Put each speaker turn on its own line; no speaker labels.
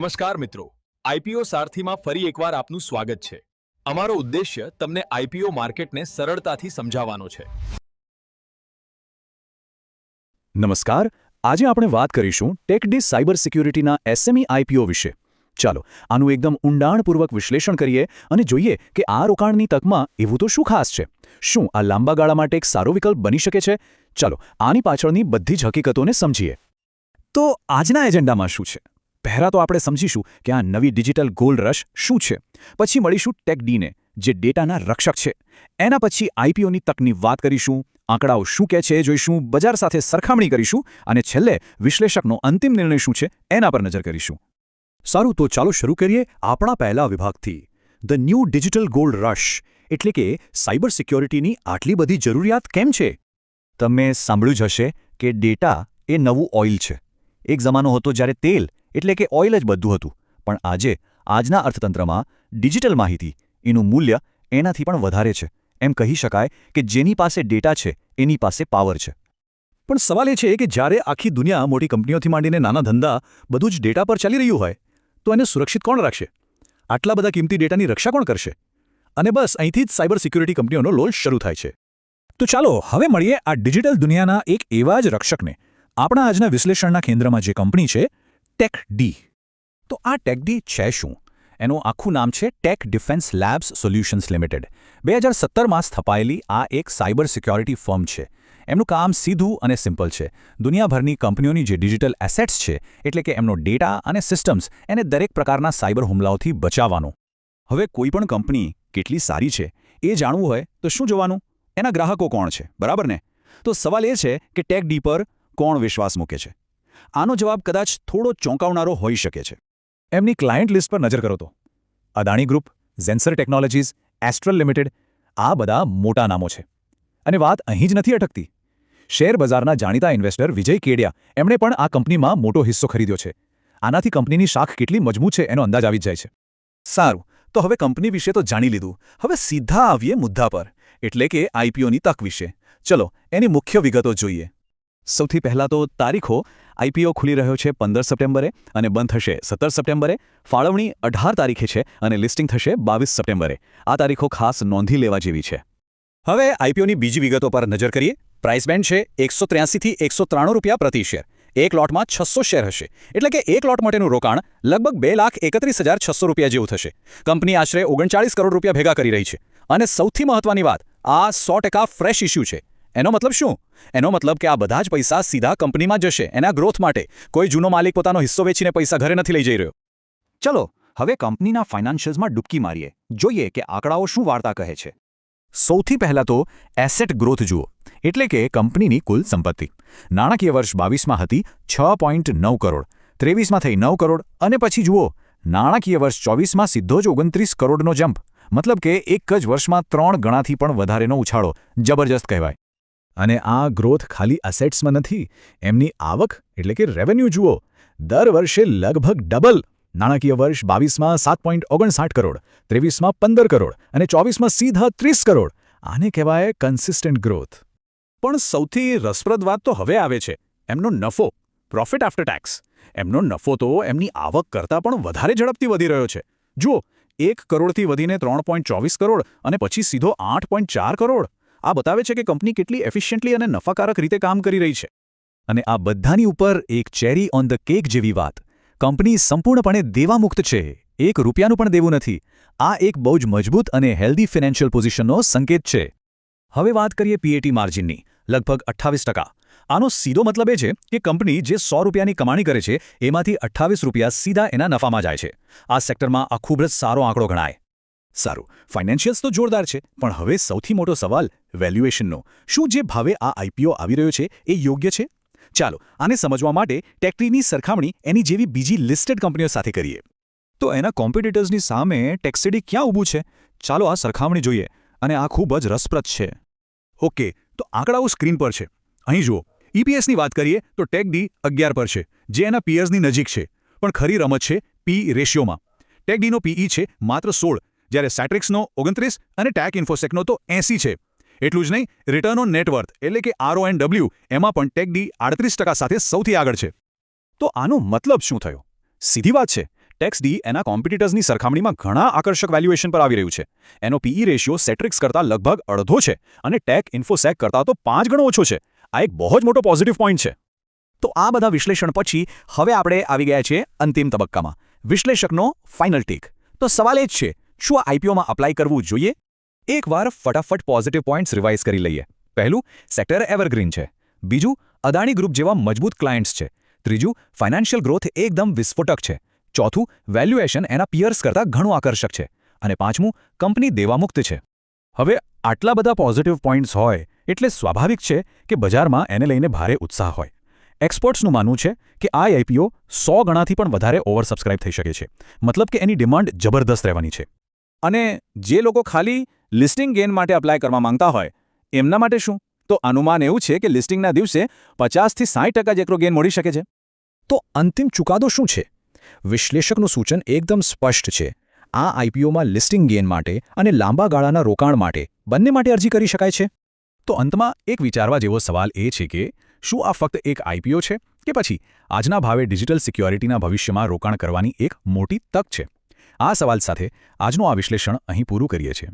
નમસ્કાર મિત્રો. આઈપીઓ સારથીમાં ફરી એકવાર આપનું સ્વાગત છે. અમારો ઉદ્દેશ્ય તમને આઈપીઓ માર્કેટને સરળતાથી સમજાવવાનો છે.
નમસ્કાર. આજે આપણે વાત કરીશું ટેકડી સાયબર સિક્યુરિટીના એસએમઈ આઈપીઓ વિશે. ચાલો, આનું એકદમ ઊંડાણપૂર્વક વિશ્લેષણ કરીએ અને જોઈએ કે આ રોકાણની તકમાં એવું તો શું ખાસ છે? શું આ લાંબા ગાળા માટે એક સારો વિકલ્પ બની શકે છે? ચાલો, આની પાછળની બધી જ હકીકતોને સમજીએ. તો આજના એજન્ડામાં શું છે? પહેલાં તો આપણે સમજીશું કે આ નવી ડિજિટલ ગોલ્ડ રશ શું છે. પછી મળીશું ટેક ડીને, જે ડેટાના રક્ષક છે. એના પછી આઈપીઓની તકની વાત કરીશું, આંકડાઓ શું કહે છે જોઈશું, બજાર સાથે સરખામણી કરીશું અને છેલ્લે વિશ્લેષકનો અંતિમ નિર્ણય શું છે એના પર નજર કરીશું. સારું, તો ચાલો શરૂ કરીએ આપણા પહેલા વિભાગથી. The new digital gold rush એટલે કે સાયબર સિક્યોરિટીની આટલી બધી જરૂરિયાત કેમ છે? તમે સાંભળ્યું જ હશે કે ડેટા એ નવું ઓઇલ છે. એક જમાનો હતો જ્યારે તેલ એટલે કે ઓઇલ જ બધું હતું. પણ આજે, આજના અર્થતંત્રમાં, ડિજિટલ માહિતી, એનું મૂલ્ય એનાથી પણ વધારે છે. એમ કહી શકાય કે જેની પાસે ડેટા છે, એની પાસે પાવર છે. પણ સવાલ એ છે કે જ્યારે આખી દુનિયા મોટી કંપનીઓથી માંડીને નાના ધંધા બધું જ ડેટા પર ચાલી રહ્યું હોય, તો એને સુરક્ષિત કોણ રાખશે? આટલા બધા કિંમતી ડેટાની રક્ષા કોણ કરશે? અને બસ, અહીંથી જ સાયબર સિક્યુરિટી કંપનીઓનો લોલ શરૂ થાય છે. તો ચાલો, હવે મળીએ આ ડિજિટલ દુનિયાના એક એવા જ રક્ષકને. આપણા આજના વિશ્લેષણના કેન્દ્રમાં જે કંપની છે ટેક ડી તો આ ટેક ડી છે શું? એનું આખું નામ છે tech defence labs solutions limited બે હજાર સત્તરમાં સ્થપાયેલી આ એક સાયબર સિક્યોરિટી ફર્મ છે. એમનું કામ સીધું અને સિમ્પલ છે. દુનિયાભરની કંપનીઓની જે ડિજિટલ એસેટ્સ છે, એટલે કે એમનો ડેટા અને સિસ્ટમ્સ, એને દરેક પ્રકારના સાયબર હુમલાઓથી બચાવવાનો. હવે કોઈપણ કંપની કેટલી સારી છે, એ જાણવું હોય તો શું જોવાનું? એના ગ્રાહકો કોણ છે, બરાબર ને? તો સવાલ એ છે કે ટેક ડી પર કોણ વિશ્વાસ મૂકે છે? આનો જવાબ કદાચ થોડો ચોંકાવનારો હોઈ શકે છે. એમની ક્લાયન્ટ લિસ્ટ પર નજર કરો તો. Adani group, Zensar technologies Astral limited, આ બધા મોટા નામો છે. અને વાત અહીં જ નથી અટકતી. શેર બજારના જાણીતા ઇન્વેસ્ટર વિજય કેડિયા એમણે પણ આ કંપનીમાં મોટો હિસ્સો ખરીદ્યો છે. આનાથી કંપનીની શાખ કેટલી મજબૂત છે એનો અંદાજ આવી જાય છે. સારું, તો હવે કંપની વિશે તો જાણી લીધું. હવે સીધા આવીએ મુદ્દા પર. એટલે કે આઈપીઓની તક વિશે. ચલો, એની મુખ્ય વિગતો જોઈએ. સૌથી પહેલાં તો તારીખો. આઈપીઓ ખુલી રહ્યો છે પંદર સપ્ટેમ્બરે અને બંધ થશે સત્તર સપ્ટેમ્બરે. ફાળવણી અઢાર તારીખે છે અને લિસ્ટિંગ થશે બાવીસ સપ્ટેમ્બરે. આ તારીખો ખાસ નોંધી લેવા જેવી છે. હવે આઈપીઓની બીજી વિગતો પર નજર કરીએ. પ્રાઇસ બેન્ડ છે એકસો ત્ર્યાસીથી એકસો ત્રાણું રૂપિયા પ્રતિ શેર. એક લોટમાં છસો શેર હશે. એટલે કે એક લોટ માટેનું રોકાણ લગભગ બે લાખ એકત્રીસ હજાર છસો રૂપિયા જેવું થશે. કંપની આશરે ઓગણચાળીસ કરોડ રૂપિયા ભેગા કરી રહી છે. અને સૌથી મહત્વની વાત, આ સો ટકા ફ્રેશ ઇસ્યુ છે. એનો મતલબ શું? એનો મતલબ કે આ બધા જ પૈસા સીધા કંપનીમાં જશે, એના ગ્રોથ માટે. કોઈ જૂનો માલિક પોતાનો હિસ્સો વેચીને પૈસા ઘરે નથી લઈ જઈ રહ્યો. ચલો, હવે કંપનીના ફાઇનાન્શિયલ્સમાં ડૂબકી મારીએ. જોઈએ કે આંકડાઓ શું વાર્તા કહે છે. સૌથી પહેલાં તો એસેટ ગ્રોથ જુઓ. એટલે કે કંપનીની કુલ સંપત્તિ. નાણાકીય વર્ષ બાવીસમાં હતી, છ પોઈન્ટ નવ કરોડ. ત્રેવીસમાં થઈ નવ કરોડ. અને પછી જુઓ, નાણાકીય વર્ષ ચોવીસમાં સીધો જ ઓગણત્રીસ કરોડનો જમ્પ મતલબ કે એક જ વર્ષમાં ત્રણ ગણાથી પણ વધારેનો ઉછાળો. જબરજસ્ત કહેવાય. અને આ ગ્રોથ ખાલી અસેટ્સમાં નથી, એમની આવક એટલે કે રેવન્યુ જુઓ, દર વર્ષે લગભગ ડબલ નાણાકીય વર્ષ બાવીસમાં સાત પોઈન્ટ ઓગણસાઠ કરોડ, ત્રેવીસમાં પંદર કરોડ અને ચોવીસમાં સીધા ત્રીસ કરોડ. આને કહેવાય કન્સિસ્ટન્ટ ગ્રોથ પણ સૌથી રસપ્રદ વાત તો હવે આવે છે. એમનો નફો પ્રોફિટ આફ્ટર ટેક્સ એમનો નફો તો એમની આવક કરતાં પણ વધારે ઝડપથી વધી રહ્યો છે. જુઓ, એક કરોડથી વધીને ત્રણ કરોડ અને પછી સીધો આઠ કરોડ. આ બતાવે છે કે કંપની કેટલી એફિશિયન્ટલી અને નફાકારક રીતે કામ કરી રહી છે. અને આ બધાની ઉપર એક ચેરી ઓન ધ કેક જેવી વાત. કંપની સંપૂર્ણપણે દેવામુક્ત છે. એક રૂપિયાનું પણ દેવું નથી. આ એક બહુ જ મજબૂત અને હેલ્ધી ફિનાન્શિયલ પોઝિશનનો સંકેત છે. હવે વાત કરીએ પીએટી માર્જિનની. લગભગ અઠ્ઠાવીસ આનો સીધો મતલબ એ છે કે કંપની જે સો રૂપિયાની કમાણી કરે છે, એમાંથી અઠ્ઠાવીસ રૂપિયા સીધા એના નફામાં જાય છે. આ સેક્ટરમાં આ ખૂબ જ સારો આંકડો ગણાય. સારું ફાઇનાન્શિયલ્સ તો જોરદાર છે, પણ હવે સૌથી મોટો સવાલ વેલ્યુએશનનો શું જે ભાવે આ આઈપીઓ આવી રહ્યો છે, એ યોગ્ય છે? ચાલો, આને સમજવા માટે ટેક્ટ્રીની સરખામણી એની જેવી બીજી લિસ્ટેડ કંપનીઓ સાથે કરીએ. તો એના કોમ્પિટિટર્સની સામે ટેક્સીડી ક્યાં ઊભું છે? ચાલો આ સરખામણી જોઈએ, અને આ ખૂબ જ રસપ્રદ છે. ઓકે, તો આંકડાઓ સ્ક્રીન પર છે. અહીં જુઓ ઈપીએસની વાત કરીએ, તો ટેક ડી અગિયાર પર છે, જે એના પીયર્સની નજીક છે, પણ ખરી રમત છે પી રેશિયોમાં ટેક ડીનો પીઈ છે માત્ર સોળ જ્યારે સેટ્રિક્સનો ઓગણત્રીસ અને ટેક ઇન્ફોસેકનો તો એંસી છે. એટલું જ નહીં રિટર્ન ઓન નેટવર્થ એટલે કે આરઓ એન ડબલ્યુ એમાં પણ ટેક ડી આડત્રીસ ટકા સાથે સૌથી આગળ છે. તો આનો મતલબ શું થયો? સીધી વાત છે ટેક્સડી એના કોમ્પિટિટર્સની સરખામણીમાં ઘણા આકર્ષક વેલ્યુએશન પર આવી રહ્યું છે. એનો પીઈ રેશિયો સેટ્રિક્સ કરતાં લગભગ અડધો છે અને ટેક ઇન્ફોસેક કરતાં તો પાંચ ગણો ઓછો છે. આ એક બહુ જ મોટો પોઝિટિવ પોઈન્ટ છે. તો આ બધા વિશ્લેષણ પછી હવે આપણે આવી ગયા છીએ અંતિમ તબક્કામાં. વિશ્લેષકનો ફાઇનલ ટેક તો સવાલ એ જ છે શું આ આઈપીઓમાં અપ્લાય કરવું જોઈએ? એકવાર ફટાફટ પોઝિટિવ પોઈન્ટ્સ રિવાઇઝ કરી લઈએ. પહેલું સેક્ટર એવરગ્રીન છે. બીજું, અદાણી ગ્રુપ જેવા મજબૂત ક્લાયન્ટ્સ છે. ત્રીજું ફાઇનાન્શિયલ ગ્રોથ એકદમ વિસ્ફોટક છે. ચોથું વેલ્યુએશન એના પિયર્સ કરતાં ઘણું આકર્ષક છે. અને પાંચમું કંપની દેવામુક્ત છે. હવે આટલા બધા પોઝિટિવ પોઈન્ટ્સ હોય, એટલે સ્વાભાવિક છે કે બજારમાં એને લઈને ભારે ઉત્સાહ હોય. એક્સપર્ટ્સનું માનવું છે કે આ આઈપીઓ સો ગણાથી પણ વધારે ઓવરસબસ્ક્રાઇબ થઈ શકે છે. મતલબ કે એની ડિમાન્ડ જબરદસ્ત રહેવાની છે. અને જે લોકો ખાલી લિસ્ટિંગ ગેન માટે અપ્લાય કરવા માંગતા હોય, એમના માટે શું? તો અનુમાન એવું છે કે લિસ્ટિંગના દિવસે પચાસથી સાઠ ટકા જેટલો ગેન મળી શકે છે. તો અંતિમ ચુકાદો શું છે? વિશ્લેષકનું સૂચન એકદમ સ્પષ્ટ છે. આ આઈપીઓમાં લિસ્ટિંગ ગેન માટે અને લાંબા ગાળાના રોકાણ માટે બંને માટે અરજી કરી શકાય છે. તો અંતમાં એક વિચારવા જેવો સવાલ એ છે કે, શું આ ફક્ત એક આઈપીઓ છે કે પછી આજના ભાવે ડિજિટલ સિક્યોરિટીના ભવિષ્યમાં રોકાણ કરવાની એક મોટી તક છે? આ સવાલ સાથે આજનું આ વિશ્લેષણ અહીં પૂરું કરીએ છીએ.